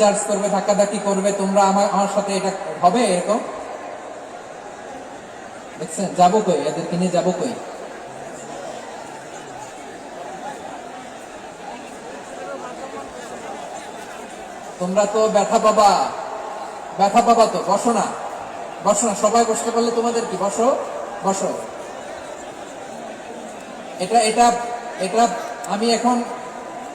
Charge করবে, ধাক্কাধাক্কি করবে, তোমরা আমার আমার সাথে এটা হবে এরকম? দেখছেন? যাব কই? এদেরকে নিয়ে যাব কই? তোমরা তো ব্যথা পাবা। ব্যথা পাবা তো, বসো না। বসো না, সবাই বসতে পারলে তোমাদের কি? বসো বসো। এটা এটা এটা আমি এখন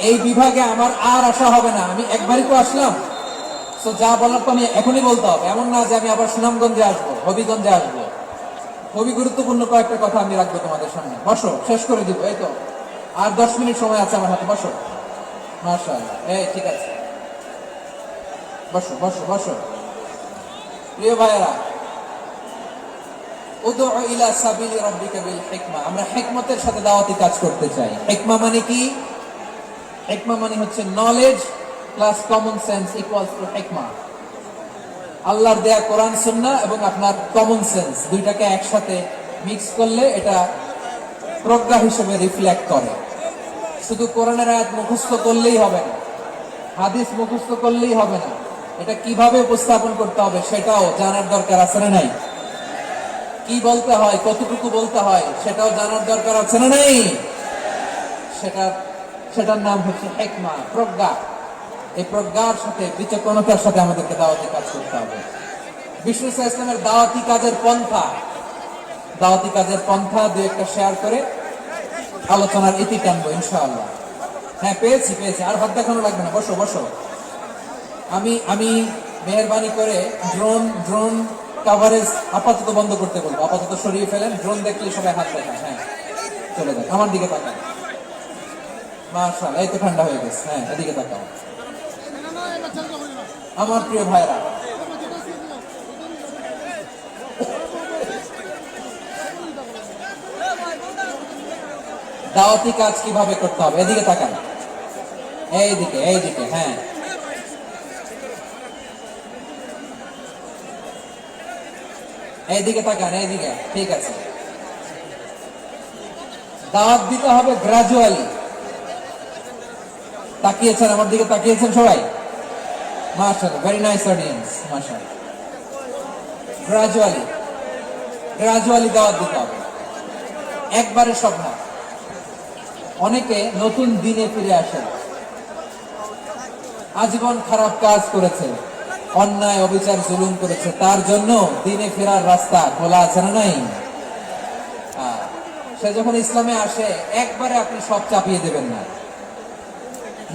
এই বিভাগে আমার আর আসা হবে না। আমি একবারই তো আসলাম। তো যা বলার তো আমি এখনই বলতে হবে। এমন না যে আমি আবার সুনামগঞ্জে আসব, হবিগঞ্জে আসব। খুবই গুরুত্বপূর্ণ কয়েকটা কথা আমি রাখব তোমাদের সামনে। বসো, শেষ করে দিব, এই তো। আর দশ মিনিট সময় আছে আমার হাতে। বসো। মার্শাল এই, ঠিক আছে। বসো বসো বসো। প্রিয় ভাইয়েরা আমরা হেকমতের সাথে দাওয়াতি কাজ করতে চাই। হেকমা মানে কি? হিকমা মানে হচ্ছে knowledge plus common sense equals to হিকমা আল্লাহর দেয়া কোরআন, সুন্নাহ এবং আপনার কমন সেন্স দুইটাকে একসাথে মিক্স করলে এটা প্রজ্ঞা হিসেবে রিফ্লেক্ট করে। শুধু কোরআনের আয়াত মুখস্থ করলেই হবে না, হাদিস মুখস্থ করলেই হবে না, এটা কীভাবে উপস্থাপন করতে হবে সেটাও জানার দরকার আছে না নাই? কি বলতে হয়, কতটুকু বলতে হয়, সেটাও জানার দরকার আছে না নাই? সেটা সেটার নাম হচ্ছে হেকমা, প্রজ্ঞা। এই প্রজ্ঞার সাথে, বিচক্ষণতার সাথে আমাদেরকে দাওয়াতি কাজ করতে হবে। ইসলাম ইসলামের দাওয়াতি কাজের পন্থা। দাওয়াতি কাজের পন্থা দু একটা শেয়ার করে আলোচনার ইতি টানবো, ইনশাআল্লাহ। হ্যাঁ পেয়েছি পেয়েছি। আর হাত দেখানো লাগবে না। বসো বসো। আমি আমি মেহরবানি করে ড্রোন ড্রোন কাভারেজ আপাতত বন্ধ করতে বলব। আপাতত সরিয়ে ফেলেন। ড্রোন দেখলে সবাই হাত দেখায় হ্যাঁ চলে যান। আমার দিকে তাকান। মার্শাল এই তো ঠান্ডা হয়ে গেছে হ্যাঁ এদিকে তাকাও। আমার প্রিয় ভাইরা দাওয়াতি কাজ কীভাবে করতে হবে? এদিকে তাকান। এইদিকে এইদিকে হ্যাঁ। এইদিকে তাকান, এইদিকে, ঠিক আছে। দাওয়াত দিতে হবে গ্রাজুয়ালি তাকিয়েছেন, আমার দিকে তাকিয়েছেন সবাই? Marshal very nice audience marshal gradually gradually দিতে হবে। একবারে সব না। অনেকে নতুন দিনে ফিরে আসেন। আজীবন খারাপ কাজ করেছে। অন্যায়, অবিচার, জুলুম করেছে। তার জন্য দিনে ফেরার রাস্তা খোলা আছে না নাই। সে যখন ইসলামে আসে, একবারে আপনি সব চাপিয়ে দেবেন না।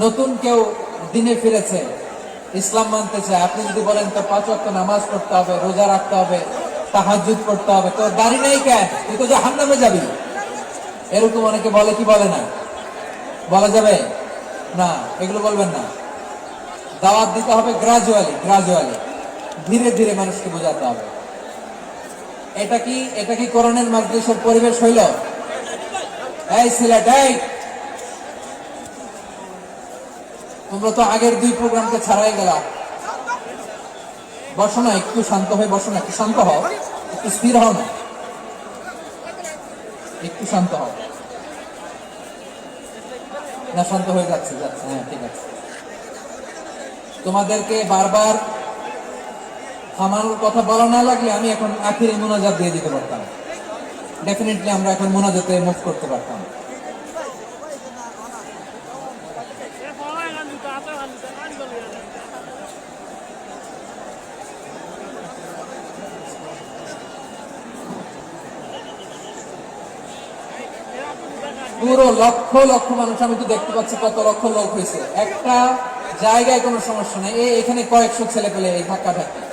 নতুন কেউ দিনে ফিরেছে, ইসলাম মানতে চায়। আপনি যদি বলেন তো পাঁচ ওয়াক্ত নামাজ পড়তে হবে, রোজা রাখতে হবে তাহাজুদ করতে হবে তো দাড়ি নাই কেন? তুই তো জাহান নামে যাবি। এরকম অনেকে বলে, কি বলে না? বলা যাবে? না, এগুলো বলবেন না। দাওয়াত দিতে হবে গ্রাজুয়ালি গ্রাজুয়ালি ধীরে ধীরে মানুষকে বোঝাতে হবে। এটা কি এটা কি করোনার মাজলিসের পরিবেশ হইল? এই সিলেট এই তোমরা তো আগের দুই প্রোগ্রামকে ছাড়াই গেলা। বসো না, একটু শান্ত হয়ে বসো না, একটু শান্ত হও। একটু স্থির হও না। একটু শান্ত হও। না, শান্ত হয়ে যাচ্ছে যাচ্ছে হ্যাঁ ঠিক আছে। তোমাদেরকে বারবার আমার কথা বলা না লাগলে আমি এখন আখিরে মোনাজাত দিয়ে দিতে পারতাম। ডেফিনেটলি আমরা এখন মোনাজাতে মুভ করতে পারতাম। পুরো লক্ষ লক্ষ মানুষ, আমি তো দেখতে পাচ্ছি কত লক্ষ লোক হয়েছে। একটা জায়গায় কোনো সমস্যা নেই। এখানে কয়েকশো ছেলে পেলে এই ধাক্কা ধাক্কি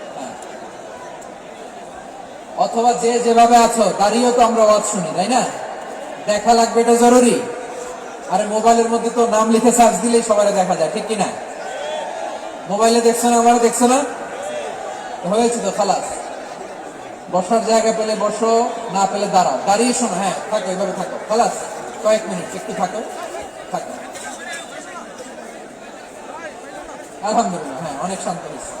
অথবা যে যেভাবে আছো দাঁড়িয়েও তো আমরা ওয়াজ শুনি, তাই না? দেখা লাগবে, এটা জরুরি। আরে মোবাইলের মধ্যে তো নাম লিখে সার্চ দিলেই সবাই দেখা যায়, ঠিক কি না মোবাইলে দেখছ না আমার দেখছ না? হয়েছে তো, খালাস। বসার জায়গা পেলে বসো, না পেলে দাঁড়াও। দাঁড়িয়ে শোনো হ্যাঁ থাকো, এভাবে থাকো। খালাস, কয়েক মিনিট, একটু থাকো। থাকো। আলহামদুলিল্লাহ হ্যাঁ অনেক শান্ত হয়েছে।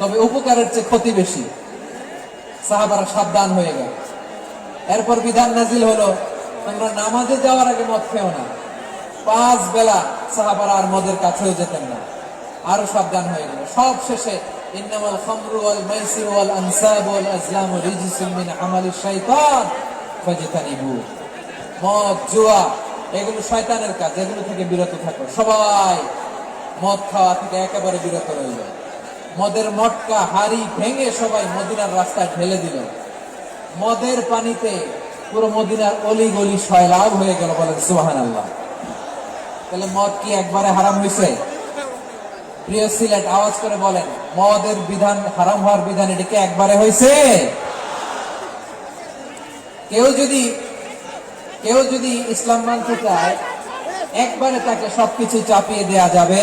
তবে উপকারের চেয়ে ক্ষতি বেশি। সাহাবারা সাবধান হয়ে গেল। এরপর বিধান নাজিল হলো, তোমরা নামাজে যাওয়ার আগে মদ খেও না। পাঁচ বেলা সাহাবারা আর মদের কাছেও যেতেন না। আরও সাবধান হয়ে গেল। সব শেষে, ইন্নামাল খামরু ওয়াল মাইসির ওয়াল আনসাব ওয়াল আজলাম রিজিসুম মিন আমালিশ শাইতান ফাজতানিবু। মদ, জুয়া, এগুলো শয়তানের কাজ। এগুলো থেকে বিরত থাকো। সবাই মদ খাওয়া থেকে একেবারে বিরত রইল। মদের মটকা হাড়ি ভেঙে সবাই মদিনার রাস্তায় ঢেলে দিল। মদের পানিতে পুরো মদিনার অলি গলি সয়লাভ হয়ে গেল বলেন সুহান আল্লাহ তাহলে মদ কি একবারে হারাম হয়েছে প্রিয় সিলেট, আওয়াজ করে বলেন, মদের বিধান হারাম হওয়ার বিধান এটাকে একবারে হয়েছে কেউ যদি কেউ যদি ইসলাম মানতে চায়, একবারে তাকে সবকিছু চাপিয়ে দেয়া যাবে।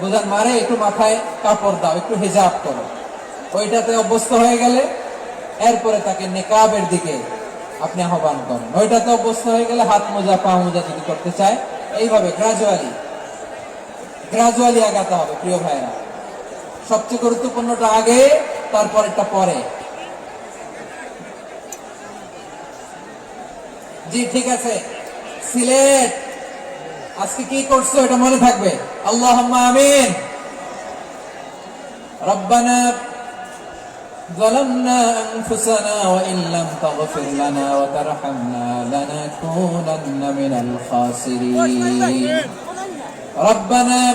বোঝান মারে, একটু মাথায় কাপড় দাও, একটু হেজাব করো। ওইটাতে অভ্যস্ত হয়ে গেলে এরপরে তাকে নেকাবের দিকে আপনি আহ্বান করেন। ওইটাতে অভ্যস্ত হয়ে গেলে হাত মোজা, পা মোজা যদি করতে চায়, এইভাবে গ্রাজুয়ালি গ্রাজুয়ালি আগাতে হবে, প্রিয় ভাইরা সবচেয়ে গুরুত্বপূর্ণটা আগে, তারপরেরটা পরে। জি, ঠিক আছে। সিলেট আজকে কি করছো এটা মনে থাকবে আল্লাহ আমিন রব্বানা ظلمنا أنفسنا وإن لم تغفر لنا وترحمنا لنكونن من الخاسرين ربنا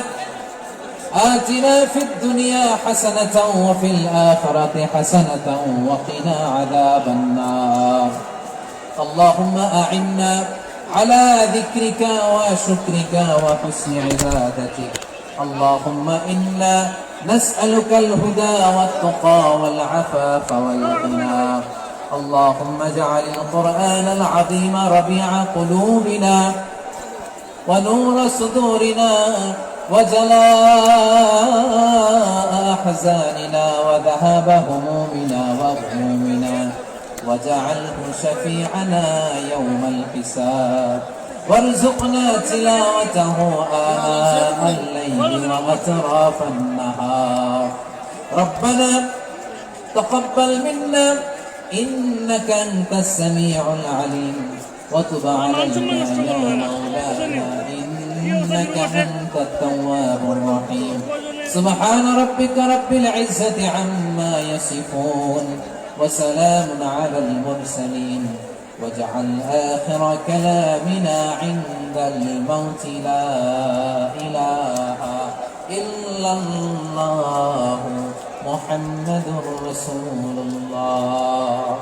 آتنا في الدنيا حسنة وفي الآخرة حسنة وقنا عذاب النار اللهم أعنا على ذكرك وشكرك وحسن عبادتك. اللهم إنا نسألك الهدى والتقى والعفاف والغنى. اللهم اجعل القرآن العظيم ربيع قلوبنا ونور صدورنا وجلاء أحزاننا وذهاب همومنا وغمومنا. واجعله شفيعنا يوم الحساب. وارزقنا تلاوته آناء الليل وأطراف النهار. ربنا تقبل منا إنك أنت السميع العليم. وتب علينا يا مولانا إنك أنت التواب الرحيم. سبحان ربك رب العزة عما يصفون. وسلام على المرسلين. واجعل آخر كلامنا عند الموت لا إله إلا الله. محمد رسول الله.